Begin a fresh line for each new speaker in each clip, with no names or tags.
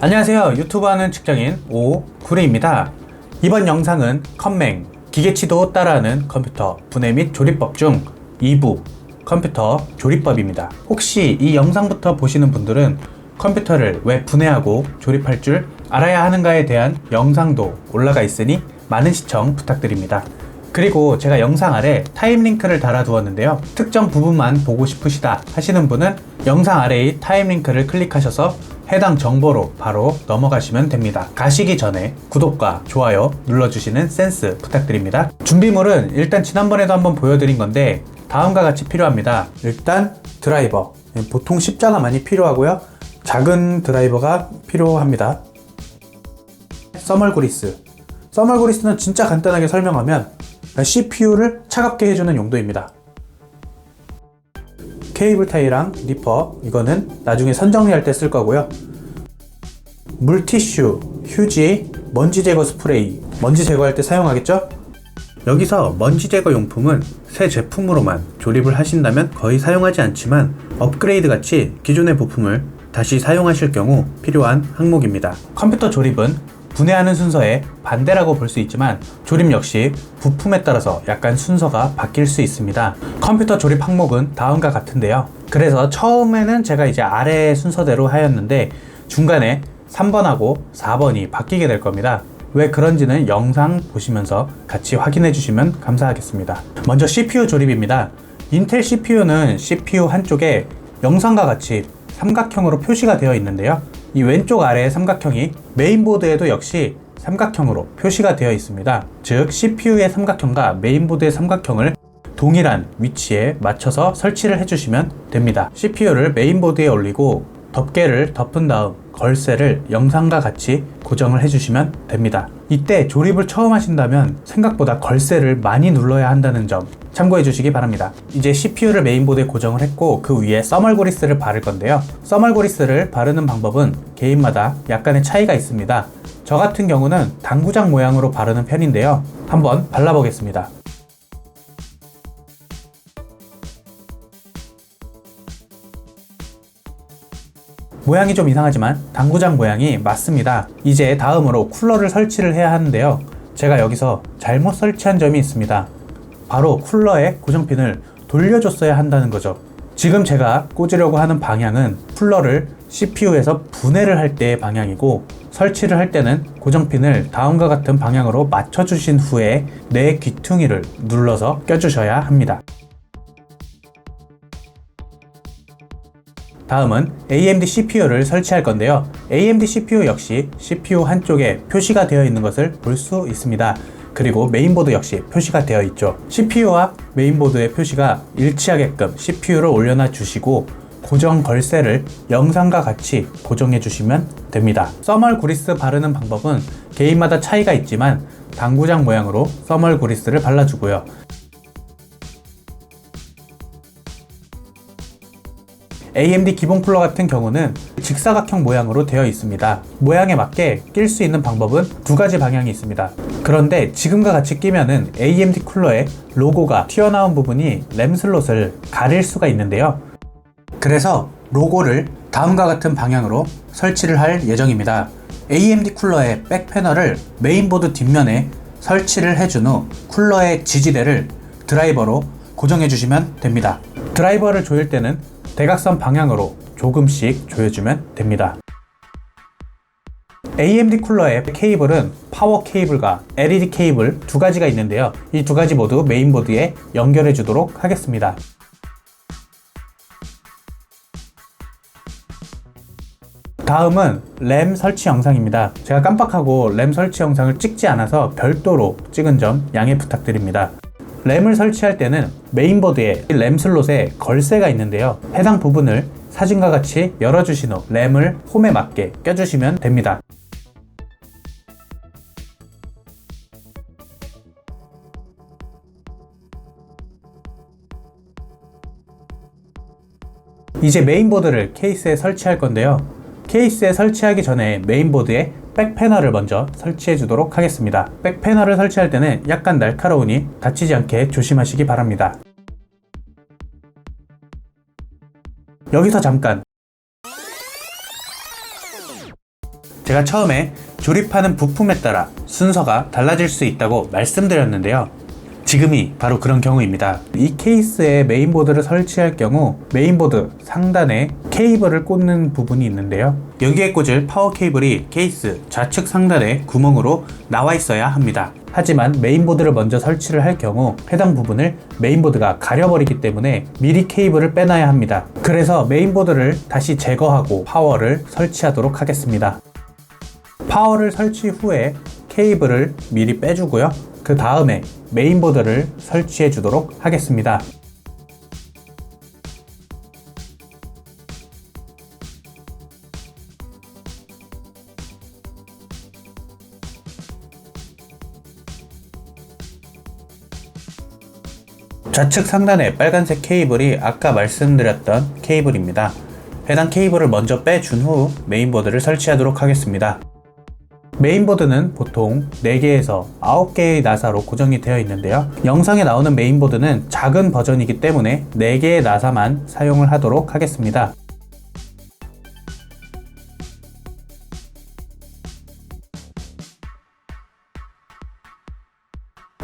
안녕하세요. 유튜브 하는 직장인 오구리입니다. 이번 영상은 컴맹 기계치도 따라하는 컴퓨터 분해 및 조립법 중 2부 컴퓨터 조립법입니다. 혹시 이 영상부터 보시는 분들은 컴퓨터를 왜 분해하고 조립할 줄 알아야 하는가에 대한 영상도 올라가 있으니 많은 시청 부탁드립니다 그리고 제가 영상 아래 타임 링크를 달아두었는데요. 특정 부분만 보고 싶으시다 하시는 분은 영상 아래의 타임 링크를 클릭하셔서 해당 정보로 바로 넘어가시면 됩니다. 가시기 전에 구독과 좋아요 눌러주시는 센스 부탁드립니다. 준비물은 일단 지난번에도 한번 보여드린 건데 다음과 같이 필요합니다. 일단 드라이버. 보통 십자가 많이 필요하고요. 작은 드라이버가 필요합니다. 써멀 그리스. 써멀 그리스는 진짜 간단하게 설명하면 CPU를 차갑게 해주는 용도입니다. 케이블 타이랑 리퍼 이거는 나중에 선정리할 때 쓸 거고요. 물티슈, 휴지, 먼지 제거 스프레이 먼지 제거할 때 사용하겠죠? 여기서 먼지 제거 용품은 새 제품으로만 조립을 하신다면 거의 사용하지 않지만 업그레이드 같이 기존의 부품을 다시 사용하실 경우 필요한 항목입니다. 컴퓨터 조립은 분해하는 순서의 반대라고 볼 수 있지만 조립 역시 부품에 따라서 약간 순서가 바뀔 수 있습니다. 컴퓨터 조립 항목은 다음과 같은데요. 그래서 처음에는 제가 이제 아래 순서대로 하였는데 중간에 3번하고 4번이 바뀌게 될 겁니다. 왜 그런지는 영상 보시면서 같이 확인해 주시면 감사하겠습니다. 먼저 CPU 조립입니다. 인텔 CPU는 CPU 한쪽에 영상과 같이 삼각형으로 표시가 되어 있는데요. 이 왼쪽 아래의 삼각형이 메인보드에도 역시 삼각형으로 표시가 되어 있습니다. 즉 CPU의 삼각형과 메인보드의 삼각형을 동일한 위치에 맞춰서 설치를 해주시면 됩니다. CPU를 메인보드에 올리고 덮개를 덮은 다음 걸쇠를 영상과 같이 고정을 해주시면 됩니다. 이때 조립을 처음 하신다면 생각보다 걸쇠를 많이 눌러야 한다는 점 참고해 주시기 바랍니다. 이제 CPU를 메인보드에 고정을 했고 그 위에 써멀 그리스를 바를 건데요. 써멀 그리스를 바르는 방법은 개인마다 약간의 차이가 있습니다. 저 같은 경우는 당구장 모양으로 바르는 편인데요. 한번 발라보겠습니다. 모양이 좀 이상하지만 당구장 모양이 맞습니다. 이제 다음으로 쿨러를 설치를 해야 하는데요. 제가 여기서 잘못 설치한 점이 있습니다. 바로 쿨러의 고정핀을 돌려줬어야 한다는 거죠. 지금 제가 꽂으려고 하는 방향은 쿨러를 CPU에서 분해를 할 때의 방향이고 설치를 할 때는 고정핀을 다음과 같은 방향으로 맞춰주신 후에 내 귀퉁이를 눌러서 껴주셔야 합니다. 다음은 AMD CPU를 설치할 건데요. AMD CPU 역시 CPU 한쪽에 표시가 되어 있는 것을 볼 수 있습니다. 그리고 메인보드 역시 표시가 되어 있죠. CPU와 메인보드의 표시가 일치하게끔 CPU를 올려놔 주시고 고정 걸쇠를 영상과 같이 고정해 주시면 됩니다. 써멀 구리스 바르는 방법은 개인마다 차이가 있지만 당구장 모양으로 써멀 구리스를 발라주고요. AMD 기본 쿨러 같은 경우는 직사각형 모양으로 되어 있습니다. 모양에 맞게 낄 수 있는 방법은 두 가지 방향이 있습니다. 그런데 지금과 같이 끼면은 AMD 쿨러의 로고가 튀어나온 부분이 램 슬롯을 가릴 수가 있는데요. 그래서 로고를 다음과 같은 방향으로 설치를 할 예정입니다. AMD 쿨러의 백 패널을 메인보드 뒷면에 설치를 해준 후 쿨러의 지지대를 드라이버로 고정해 주시면 됩니다. 드라이버를 조일 때는 대각선 방향으로 조금씩 조여주면 됩니다. AMD 쿨러의 케이블은 파워 케이블과 LED 케이블 두 가지가 있는데요. 이 두 가지 모두 메인보드에 연결해 주도록 하겠습니다. 다음은 램 설치 영상입니다. 제가 깜빡하고 램 설치 영상을 찍지 않아서 별도로 찍은 점 양해 부탁드립니다. 램을 설치할 때는 메인보드에 램 슬롯에 걸쇠가 있는데요. 해당 부분을 사진과 같이 열어주신 후 램을 홈에 맞게 껴주시면 됩니다. 이제 메인보드를 케이스에 설치할 건데요. 케이스에 설치하기 전에 메인보드에 백 패널을 먼저 설치해 주도록 하겠습니다. 백 패널을 설치할 때는 약간 날카로우니 다치지 않게 조심하시기 바랍니다. 여기서 잠깐 제가 처음에 조립하는 부품에 따라 순서가 달라질 수 있다고 말씀드렸는데요. 지금이 바로 그런 경우입니다. 이 케이스에 메인보드를 설치할 경우 메인보드 상단에 케이블을 꽂는 부분이 있는데요. 여기에 꽂을 파워 케이블이 케이스 좌측 상단에 구멍으로 나와 있어야 합니다. 하지만 메인보드를 먼저 설치를 할 경우 해당 부분을 메인보드가 가려버리기 때문에 미리 케이블을 빼놔야 합니다. 그래서 메인보드를 다시 제거하고 파워를 설치하도록 하겠습니다. 파워를 설치 후에 케이블을 미리 빼주고요. 그 다음에 메인보드를 설치해 주도록 하겠습니다. 좌측 상단의 빨간색 케이블이 아까 말씀드렸던 케이블입니다. 해당 케이블을 먼저 빼준 후 메인보드를 설치하도록 하겠습니다. 메인보드는 보통 4개에서 9개의 나사로 고정이 되어 있는데요. 영상에 나오는 메인보드는 작은 버전이기 때문에 4개의 나사만 사용을 하도록 하겠습니다.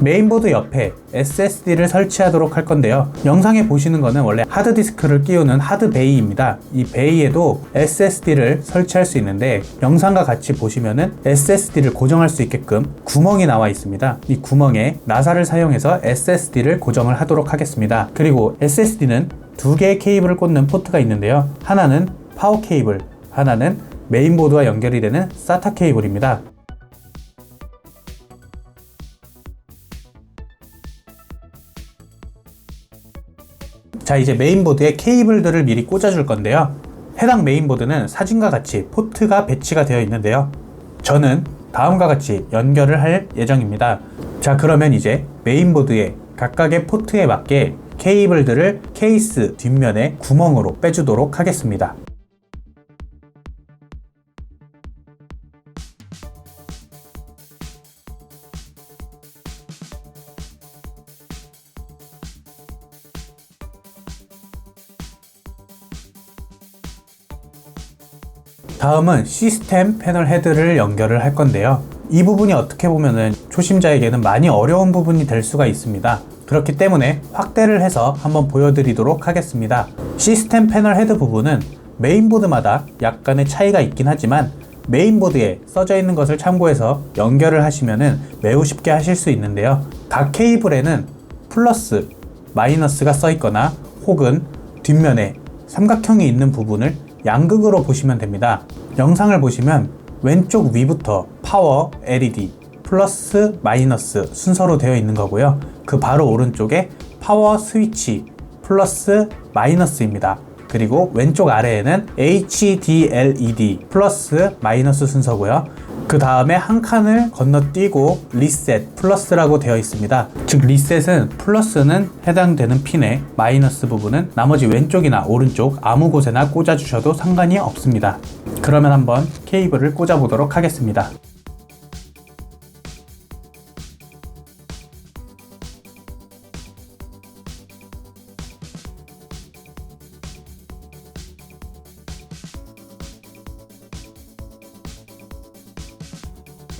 메인보드 옆에 SSD를 설치하도록 할 건데요. 영상에 보시는 거는 원래 하드디스크를 끼우는 하드 베이입니다. 이 베이에도 SSD를 설치할 수 있는데 영상과 같이 보시면은 SSD를 고정할 수 있게끔 구멍이 나와 있습니다. 이 구멍에 나사를 사용해서 SSD를 고정을 하도록 하겠습니다. 그리고 SSD는 두 개의 케이블을 꽂는 포트가 있는데요. 하나는 파워 케이블, 하나는 메인보드와 연결이 되는 SATA 케이블입니다. 자 이제 메인보드에 케이블들을 미리 꽂아줄 건데요. 해당 메인보드는 사진과 같이 포트가 배치가 되어 있는데요. 저는 다음과 같이 연결을 할 예정입니다. 자 그러면 이제 메인보드에 각각의 포트에 맞게 케이블들을 케이스 뒷면에 구멍으로 빼주도록 하겠습니다 다음은 시스템 패널 헤드를 연결을 할 건데요. 이 부분이 어떻게 보면은 초심자에게는 많이 어려운 부분이 될 수가 있습니다. 그렇기 때문에 확대를 해서 한번 보여드리도록 하겠습니다. 시스템 패널 헤드 부분은 메인보드마다 약간의 차이가 있긴 하지만 메인보드에 써져 있는 것을 참고해서 연결을 하시면은 매우 쉽게 하실 수 있는데요. 각 케이블에는 플러스, 마이너스가 써 있거나 혹은 뒷면에 삼각형이 있는 부분을 양극으로 보시면 됩니다. 영상을 보시면 왼쪽 위부터 파워, LED, 플러스, 마이너스 순서로 되어 있는 거고요. 그 바로 오른쪽에 파워 스위치, 플러스, 마이너스입니다. 그리고 왼쪽 아래에는 HDLED 플러스 마이너스 순서고요. 그 다음에 한 칸을 건너뛰고 리셋 플러스라고 되어 있습니다. 즉 리셋은 플러스는 해당되는 핀에 마이너스 부분은 나머지 왼쪽이나 오른쪽 아무 곳에나 꽂아 주셔도 상관이 없습니다. 그러면 한번 케이블을 꽂아 보도록 하겠습니다.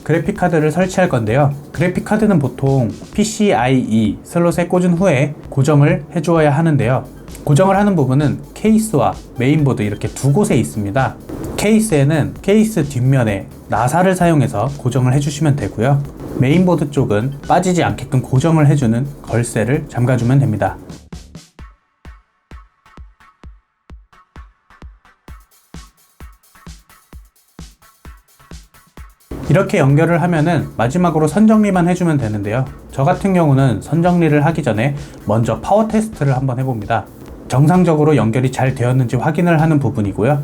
그래픽 카드를 설치할 건데요. 그래픽 카드는 보통 PCIe 슬롯에 꽂은 후에 고정을 해주어야 하는데요. 고정을 하는 부분은 케이스와 메인보드 이렇게 두 곳에 있습니다. 케이스에는 케이스 뒷면에 나사를 사용해서 고정을 해주시면 되고요. 메인보드 쪽은 빠지지 않게끔 고정을 해주는 걸쇠를 잠가주면 됩니다. 이렇게 연결을 하면은 마지막으로 선정리만 해주면 되는데요. 저 같은 경우는 선정리를 하기 전에 먼저 파워 테스트를 한번 해봅니다. 정상적으로 연결이 잘 되었는지 확인을 하는 부분이고요.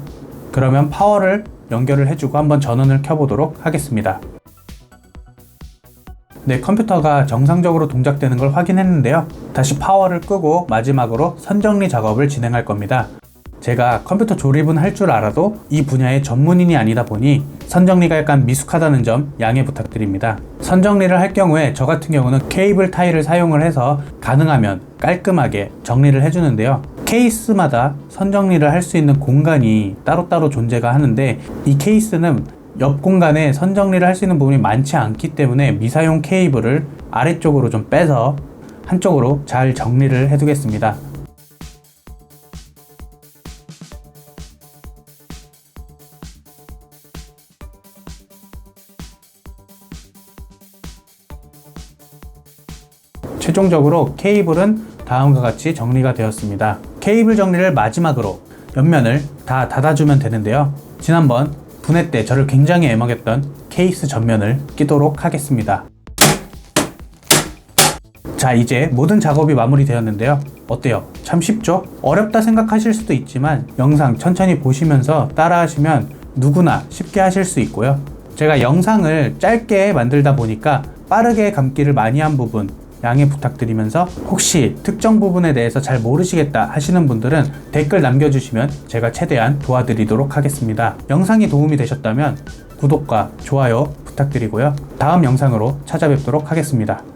그러면 파워를 연결을 해주고 한번 전원을 켜보도록 하겠습니다. 네, 컴퓨터가 정상적으로 동작되는 걸 확인했는데요. 다시 파워를 끄고 마지막으로 선정리 작업을 진행할 겁니다. 제가 컴퓨터 조립은 할 줄 알아도 이 분야의 전문인이 아니다 보니 선정리가 약간 미숙하다는 점 양해 부탁드립니다. 선정리를 할 경우에 저 같은 경우는 케이블 타일을 사용을 해서 가능하면 깔끔하게 정리를 해주는데요. 케이스마다 선정리를 할 수 있는 공간이 따로따로 존재가 하는데 이 케이스는 옆 공간에 선정리를 할 수 있는 부분이 많지 않기 때문에 미사용 케이블을 아래쪽으로 좀 빼서 한쪽으로 잘 정리를 해두겠습니다. 최종적으로 케이블은 다음과 같이 정리가 되었습니다. 케이블 정리를 마지막으로 옆면을 다 닫아주면 되는데요. 지난번 분해 때 저를 굉장히 애먹였던 케이스 전면을 끼도록 하겠습니다. 자, 이제 모든 작업이 마무리되었는데요. 어때요? 참 쉽죠? 어렵다 생각하실 수도 있지만 영상 천천히 보시면서 따라 하시면 누구나 쉽게 하실 수 있고요. 제가 영상을 짧게 만들다 보니까 빠르게 감기를 많이 한 부분 양해 부탁드리면서 혹시 특정 부분에 대해서 잘 모르시겠다 하시는 분들은 댓글 남겨주시면 제가 최대한 도와드리도록 하겠습니다. 영상이 도움이 되셨다면 구독과 좋아요 부탁드리고요. 다음 영상으로 찾아뵙도록 하겠습니다.